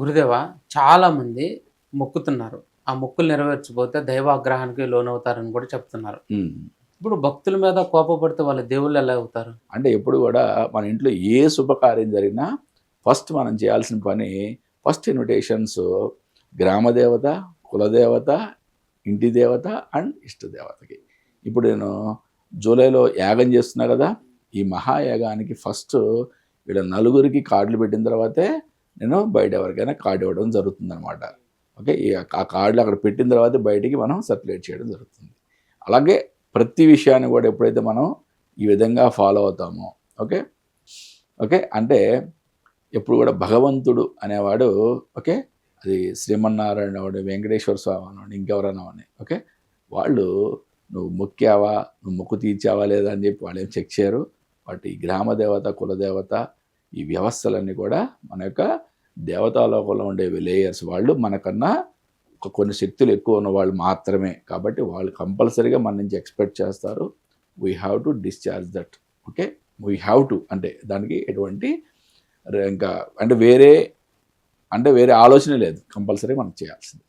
గురుదేవ చాలా మంది మొక్కుతున్నారు. ఆ మొక్కులు నెరవేర్చబోతే దైవాగ్రహానికి లోనవుతారని కూడా చెప్తున్నారు. ఇప్పుడు భక్తుల మీద కోపపడితే వాళ్ళ దేవుళ్ళు ఎలా అవుతారు? అంటే ఎప్పుడు కూడా మన ఇంట్లో ఏ శుభకార్యం జరిగినా ఫస్ట్ మనం చేయాల్సిన పని ఫస్ట్ ఇన్విటేషన్స్ గ్రామదేవత కులదేవత ఇంటి దేవత అండ్ ఇష్టదేవతకి. ఇప్పుడు నేను జూలైలో యాగం చేస్తున్నా కదా ఈ మహాయాగానికి ఫస్ట్ వీళ్ళ నలుగురికి కార్డులు పెట్టిన తర్వాతే నేను బయట ఎవరికైనా కార్డు ఇవ్వడం జరుగుతుంది అనమాట ఓకే ఆ కార్డులు అక్కడ పెట్టిన తర్వాత బయటికి మనం సర్క్యులేట్ చేయడం జరుగుతుంది. అలాగే ప్రతి విషయాన్ని కూడా ఎప్పుడైతే మనం ఈ విధంగా ఫాలో అవుతామో ఓకే? ఓకే? అంటే ఎప్పుడు కూడా భగవంతుడు అనేవాడు ఓకే? అది శ్రీమన్నారాయణ వాడు వెంకటేశ్వర స్వామి అని ఇంకెవరైనా అని ఓకే? వాళ్ళు నువ్వు మొక్కావా నువ్వు మొక్కు తీర్చావా లేదా అని చెప్పి వాళ్ళు ఏం చెక్ చేయరు. వాటి గ్రామదేవత గ్రామ దేవత కులదేవత ఈ వ్యవస్థలన్నీ కూడా మన యొక్క దేవతాలోకంలో ఉండే లేయర్స్ వాళ్ళు మనకన్నా కొన్ని శక్తులు ఎక్కువ ఉన్న వాళ్ళు మాత్రమే. కాబట్టి వాళ్ళు కంపల్సరీగా మన నుంచి ఎక్స్పెక్ట్ చేస్తారు. We have to discharge that okay we have to అంటే దానికి ఎటువంటి ఇంకా అంటే వేరే అంటే వేరే ఆలోచన లేదు. కంపల్సరీ మనం చేయాల్సింది.